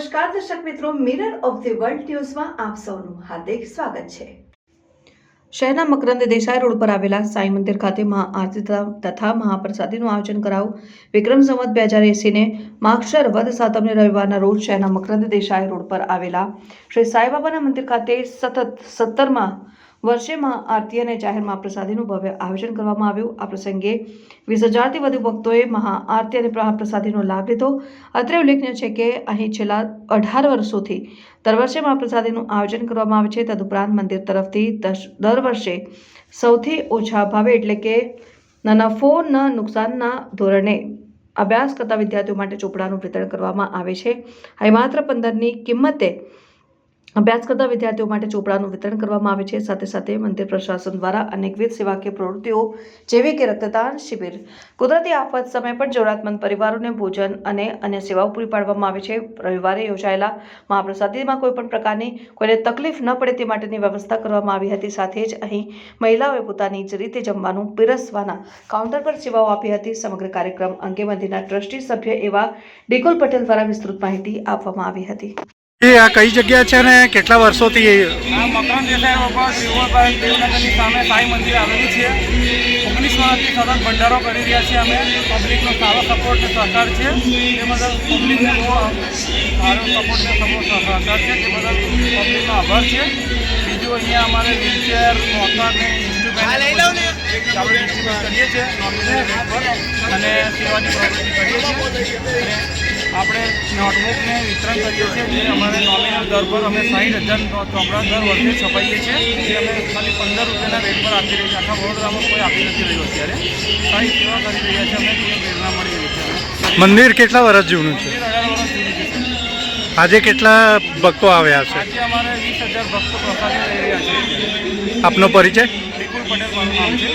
નમસ્કાર, દર્શક મિત્રો મિરર ઓફ ધી વર્લ્ડ ન્યૂઝમાં આપ સૌનું હાર્દિક સ્વાગત છે. શહેરના મકરંદ દેસાઈ રોડ પર આવેલા સાંઈ મંદિર ખાતે મહાઆરતી તથા- મહાપ્રસાદીનું આયોજન કરાવું વિક્રમ સંવત બે હજાર એસીને માક્ષર વધ સાતમને રવિવારના રોજ શહેરના મકરંદ દેસાઈ રોડ પર આવેલા શ્રી સાંઈબાબાના મંદિર ખાતે સતત સત્તરમાં વર્ષે આરતી અને જાહેર મહાપ્રસાદીનું ભવ્ય આયોજન કરવામાં આવ્યું. આ પ્રસંગે વીસ હજારથી વધુ ભક્તોએ મહાઆરતી અને મહાપ્રસાદીનો લાભ લીધો. અત્રે ઉલ્લેખનીય છે કે અહીં છેલ્લા અઢાર વર્ષોથી દર વર્ષે મહાપ્રસાદીનું આયોજન કરવામાં આવે છે. તદુપરાંત મંદિર તરફથી દર વર્ષે સૌથી ઓછા ભાવે એટલે કે ન નફો ન નુકસાનના ધોરણે અભ્યાસ કરતા વિદ્યાર્થીઓ માટે ચોપડાનું વિતરણ કરવામાં આવે છે. અહીં માત્ર પંદરની કિંમતે અભ્યાસ કરતા વિદ્યાર્થીઓ માટે ચોપડાનું વિતરણ કરવામાં આવે છે. સાથે સાથે મંદિર પ્રશાસન દ્વારા અનેકવિધ સેવાકીય પ્રવૃત્તિઓ, જેવી કે રક્તદાન શિબિર, કુદરતી આફત સમયે પણ જરૂરિયાતમંદ પરિવારોને ભોજન અને અન્ય સેવાઓ પૂરી પાડવામાં આવે છે. રવિવારે યોજાયેલા મહાપ્રસાદીમાં કોઈપણ પ્રકારની કોઈને તકલીફ ન પડે તે માટેની વ્યવસ્થા કરવામાં આવી હતી. સાથે જ અહીં મહિલાઓએ પોતાની જ રીતે જમવાનું પીરસવાના કાઉન્ટર પર સેવાઓ આપી હતી. સમગ્ર કાર્યક્રમ અંગે મંદિરના ટ્રસ્ટી સભ્ય એવા ડિકોલ પટેલ દ્વારા વિસ્તૃત માહિતી આપવામાં આવી હતી. એ આ કઈ જગ્યા છે ને કેટલા વર્ષોથી આ મકાન દેસાઈ રોડ પર ત્રિભુવનભાઈ દેવનગરની સામે સાંઈ મંદિર આવેલું છે. ઓગણીસ વર્ષથી સતત ભંડારો કરી રહ્યા છીએ અમે. પબ્લિકનો સારો સપોર્ટ અને સહકાર છે. તે બદલ પબ્લિકને બહુ સારો સપોર્ટ અને સપોર્ટ સહકાર છે. તે બદલ પબ્લિકનો આભાર છે. બીજું અહીંયા અમારે વ્હીલચેર મોટર ને ઇન્સ્ટ્રુમેન્ટ કરીએ છીએ. અને સેવાની પ્રવૃત્તિ કરીએ છીએ. અને આપણે નોટબુકને વિતરણ કરીએ છીએ જે અમારે નોમિનલ દર પર અમે સાઠ હજાર ચોપડા દર વર્ષે છપાઈએ છીએ જે અમે ખાલી પંદર રૂપિયાના રેટ પર આપી રહ્યા છીએ. આખા વડોદરામાં કોઈ આપી નથી રહ્યું અત્યારે. સારી સેવા કરી રહ્યા છે અમે જે પ્રેરણા મળી રહી છે મંદિર કેટલા વર્ષ જૂનું છે. આજે કેટલા ભક્તો આવ્યા છે આજે અમારે વીસ હજાર ભક્તો પ્રસાદ રહ્યા છે. આપનો પરિચય? વિપુલ પટેલ મારું નામ છે.